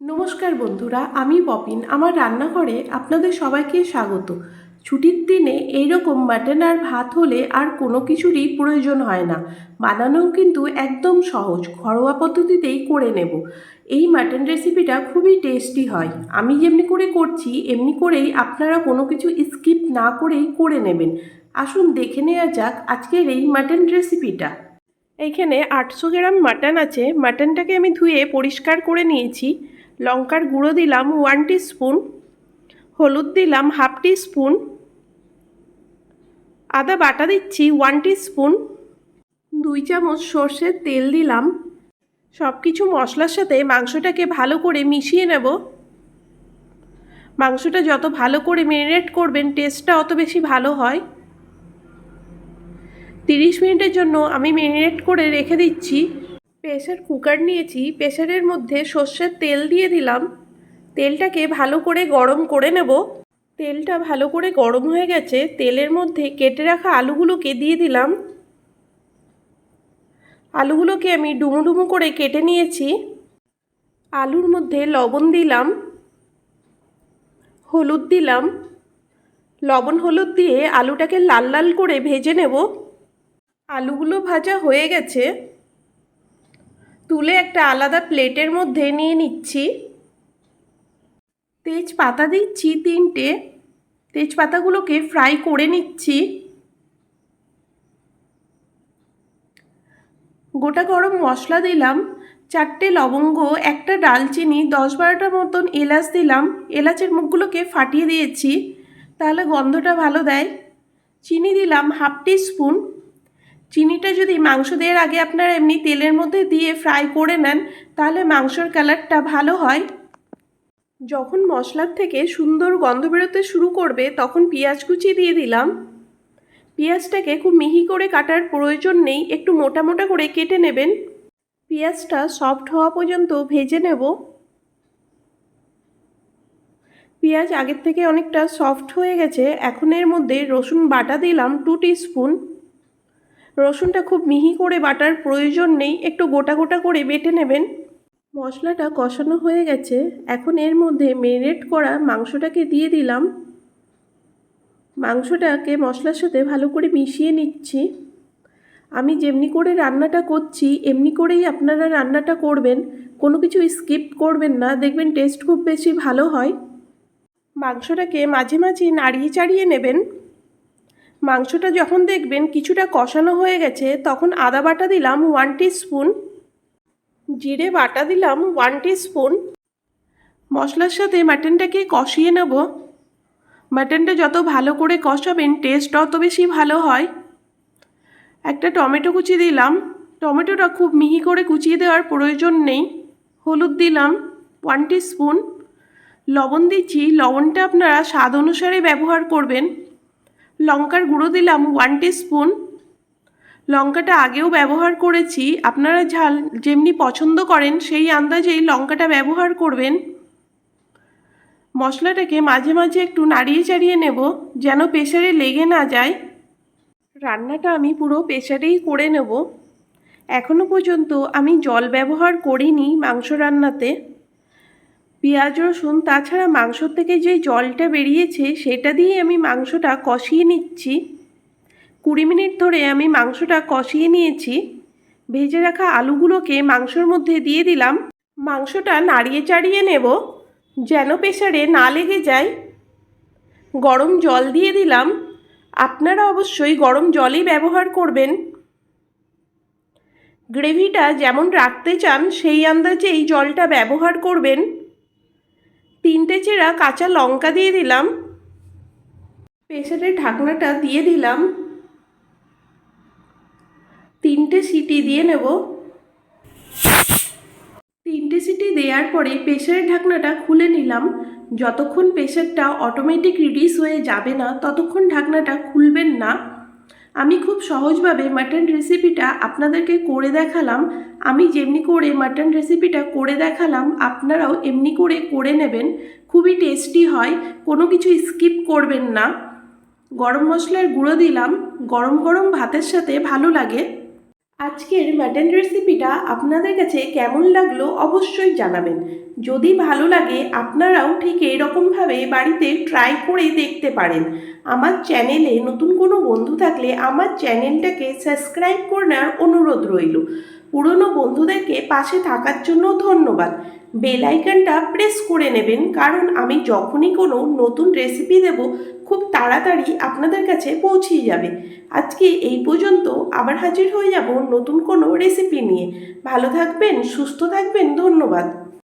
নমস্কার বন্ধুরা, আমি পপিন। আমার রান্নাঘরে আপনাদের সবাইকে স্বাগত। ছুটির দিনে এইরকম মাটন আর ভাত হলে আর কোনো কিছুরই প্রয়োজন হয় না। বানানোও কিন্তু একদম সহজ, ঘরোয়া পদ্ধতিতেই করে নেব। এই মাটন রেসিপিটা খুবই টেস্টি হয়। আমি যেমনি করে করছি, এমনি করেই আপনারা কোনো কিছু স্কিপ না করেই করে নেবেন। আসুন দেখে নেওয়া যাক আজকের এই মাটন রেসিপিটা। এইখানে আটশো গ্রাম মাটন আছে। মাটনটাকে আমি ধুয়ে পরিষ্কার করে নিয়েছি। লঙ্কার গুঁড়ো দিলাম ওয়ান স্পুন হলুদ দিলাম হাফ স্পুন আদা বাটা দিচ্ছি ওয়ান স্পুন দুই চামচ সর্ষের তেল দিলাম। সব কিছু মশলার সাথে মাংসটাকে ভালো করে মিশিয়ে নেব। মাংসটা যত ভালো করে ম্যারিনেট করবেন টেস্টটা অত বেশি ভালো হয়। তিরিশ মিনিটের জন্য আমি ম্যারিনেট করে রেখে দিচ্ছি। প্রেসার কুকার নিয়েছি প্রেশারের মধ্যে সর্ষের তেল দিয়ে দিলাম। তেলটাকে ভালো করে গরম করে নেব। তেলটা ভালো করে গরম হয়ে গেছে, তেলের মধ্যে কেটে রাখা আলুগুলোকে দিয়ে দিলাম। আলুগুলোকে আমি ডুমো ডুমো করে কেটে নিয়েছি। আলুর মধ্যে লবণ দিলাম, হলুদ দিলাম। লবণ হলুদ দিয়ে আলুটাকে লাল লাল করে ভেজে নেব। আলুগুলো ভাজা হয়ে গেছে। তুলে একটা আলাদা প্লেটের মধ্যে নিয়ে নিচ্ছি। তেজপাতা দিচ্ছি তিনটে। তেজপাতাগুলোকে ফ্রাই করে নিচ্ছি। গোটা গরম মশলা দিলাম, চারটে লবঙ্গ, একটা ডালচিনি, দশ বারোটার মতন এলাচ দিলাম। এলাচের মুখগুলোকে ফাটিয়ে দিয়েছি, তাহলে গন্ধটা ভালো দেয়। চিনি দিলাম হাফ টি স্পুন। চিনিটা যদি মাংস দেওয়ার আগে আপনারা এমনি তেলের মধ্যে দিয়ে ফ্রাই করে নেন, তাহলে মাংসর কালারটা ভালো হয়। যখন মশলার থেকে সুন্দর গন্ধ বেরোতে শুরু করবে, তখন পেঁয়াজ কুচি দিয়ে দিলাম। পেঁয়াজটাকে খুব মিহি করে কাটার প্রয়োজন নেই, একটু মোটা মোটা করে কেটে নেবেন। পেঁয়াজটা সফট হওয়া পর্যন্ত ভেজে নেব। পেঁয়াজ আগের থেকে অনেকটা সফট হয়ে গেছে, এখন এর মধ্যে রসুন বাটা দিলাম টু স্পুন রসুনটা খুব মিহি করে বাটার প্রয়োজন নেই, একটু গোটা গোটা করে বেটে নেবেন। মশলাটা কষানো হয়ে গেছে, এখন এর মধ্যে মেরিনেট করা মাংসটাকে দিয়ে দিলাম। মাংসটাকে মশলার সাথে ভালো করে মিশিয়ে নিচ্ছি। আমি যেমনি করে রান্নাটা করছি, এমনি করেই আপনারা রান্নাটা করবেন, কোনো কিছু স্কিপ করবেন না, দেখবেন টেস্ট খুব বেশি ভালো হয়। মাংসটাকে মাঝে মাঝে নাড়িয়ে চাড়িয়ে নেবেন। মাংসটা যখন দেখবেন কিছুটা কষানো হয়ে গেছে, তখন আদা বাটা দিলাম ওয়ান স্পুন জিরে বাটা দিলাম ওয়ান স্পুন মশলার সাথে মাটনটাকে কষিয়ে নেব। মাটনটা যত ভালো করে কষাবেন টেস্ট অত বেশি ভালো হয়। একটা টমেটো কুচি দিলাম। টমেটোটা খুব মিহি করে কুচিয়ে দেওয়ার প্রয়োজন নেই। হলুদ দিলাম ওয়ান স্পুন লবণ দিচ্ছি। লবণটা আপনারা স্বাদ অনুসারে ব্যবহার করবেন। লঙ্কার গুঁড়ো দিলাম ওয়ান স্পুন লঙ্কাটা আগেও ব্যবহার করেছি। আপনারা ঝাল যেমনি পছন্দ করেন, সেই আন্দাজেই লঙ্কাটা ব্যবহার করবেন। মশলাটাকে মাঝে মাঝে একটু নাড়িয়ে চাড়িয়ে নেব, যেন প্রেশারে লেগে না যায়। রান্নাটা আমি পুরো প্রেশারেই করে নেব। এখনও পর্যন্ত আমি জল ব্যবহার করিনি মাংস রান্নাতে। পেঁয়াজ, রসুন, তাছাড়া মাংসর থেকে যে জলটা বেরিয়েছে, সেটা দিয়ে আমি মাংসটা কষিয়ে নিচ্ছি। কুড়ি মিনিট ধরে আমি মাংসটা কষিয়ে নিয়েছি। ভেজে রাখা আলুগুলোকে মাংসর মধ্যে দিয়ে দিলাম। মাংসটা নাড়িয়ে চাড়িয়ে নেব, যেন প্রেশারে না লেগে যায়। গরম জল দিয়ে দিলাম। আপনারা অবশ্যই গরম জলই ব্যবহার করবেন। গ্রেভিটা যেমন রাখতে চান, সেই আন্দাজেই জলটা ব্যবহার করবেন। তিনটে চেরা কাঁচা লঙ্কা দিয়ে দিলাম। প্রেসারের ঢাকনাটা দিয়ে দিলাম। তিনটে সিটি দিয়ে নেব। তিনটে সিটি দেওয়ার পরে প্রেসারের ঢাকনাটা খুলে নিলাম। যতক্ষণ প্রেসারটা অটোমেটিক রিডিউস হয়ে যাবে না, ততক্ষণ ঢাকনাটা খুলবেন না। আমি খুব সহজভাবে মাটন রেসিপিটা আপনাদেরকে করে দেখালাম। আমি যেমনি করে মাটন রেসিপিটা করে দেখালাম, আপনারাও এমনি করে করে নেবেন। খুবই টেস্টি হয়, কোনো কিছু স্কিপ করবেন না। গরম মশলার গুঁড়ো দিলাম, গরম গরম ভাতের সাথে ভালো লাগে। আজকের মাটন রেসিপিটা আপনাদের কাছে কেমন লাগল অবশ্যই জানাবেন। যদি ভালো লাগে, আপনারাও ঠিক এরকমভাবে বাড়িতে ট্রাই করে দেখতে পারেন। আমার চ্যানেলে নতুন কোনো বন্ধু থাকলে আমার চ্যানেলটাকে সাবস্ক্রাইব করে নেওয়ার অনুরোধ রইল। পুরনো বন্ধুদেরকে পাশে থাকার জন্য ধন্যবাদ। বেল আইকনটা প্রেস করে নেবেন, কারণ আমি যখনই কোনো নতুন রেসিপি দেব তাড়াতাড়ি আপনাদের কাছে পৌঁছিয়ে যাবে। আজকে এই পর্যন্ত আবার হাজির হয়ে যাব নতুন কোনো রেসিপি নিয়ে। ভালো থাকবেন, সুস্থ থাকবেন, ধন্যবাদ।